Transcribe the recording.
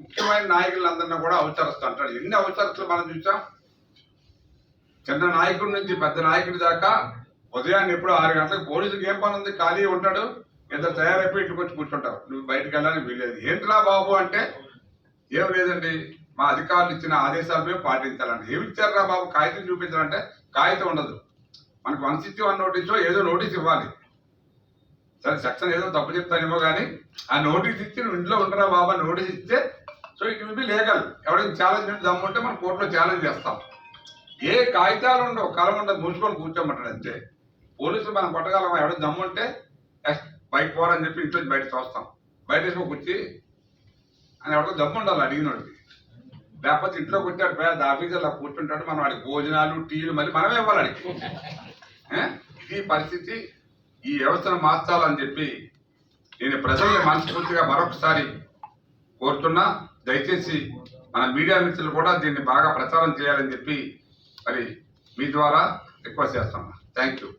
ముఖ్యమైన నాయకులందరినీ కూడా అవసరస్తూ అంటాడు ఎన్ని అవసరస్తులు మనం చూసాం? చిన్న నాయకుడి నుంచి పెద్ద నాయకుడి దాకా ఉదయాన్నే ఎప్పుడు ఆరు గంటలకు పోలీసులకు ఏం పని ఉంది? ఖాళీ ఉంటాడు. ఇద్దరు తయారైపోయి ఇంటికి వచ్చి కూర్చుంటారు. నువ్వు బయటకు వెళ్ళాలని వీలేదు ఏంట్రా బాబు అంటే ఏం లేదండి. మా అధికారులు ఇచ్చిన ఆదేశాలు మేము పాటించాలండి. ఏమి ఇచ్చారా బాబు? కాగితం చూపించాలంటే కాగితం ఉండదు. మనకు వన్ సిక్స్టీ వన్ నోటీసో ఏదో నోటీస్ ఇవ్వాలి. సరే సెక్షన్ ఏదో తప్పు చెప్తానేమో కానీ ఆ నోటీస్ ఇచ్చి నువ్వు ఇంట్లో ఉండరా బాబా? నోటీస్ ఇస్తే so it will be legal ఎవరైనా ఛాలెంజ్ దమ్ముంటే మనం కోర్టులో ఛాలెంజ్ చేస్తాం. ఏ కాగితాలు ఉండవు కలం ఉండదు మూసుకొని కూర్చోమంటాడు అంతే. పోలీసులు మనం కొట్టగలం ఎవడో దమ్ముంటే ఎస్ బయట పోరని చెప్పి ఇంట్లో నుంచి బయట చూస్తాం. బయట వేసుకొని కూర్చి అని ఎవరికో దమ్ము ఉండాలి అడిగినోడికి. లేకపోతే ఇంట్లో కూర్చాడు పెద్ద ఆఫీసర్లో కూర్చుంటాడు మనం వాడికి భోజనాలు టీలు మళ్ళీ మనమే ఇవ్వాలి అడిగి ఇది పరిస్థితి ఈ వ్యవస్థను మార్చాలని చెప్పి నేను ప్రజల్ని మనస్ఫూర్తిగా మరొకసారి కోరుతున్నా దయచేసి మన మీడియా మిత్రులు కూడా దీన్ని బాగా ప్రచారం చేయాలని చెప్పి మరి మీ ద్వారా రిక్వెస్ట్ చేస్తున్నా. Thank you.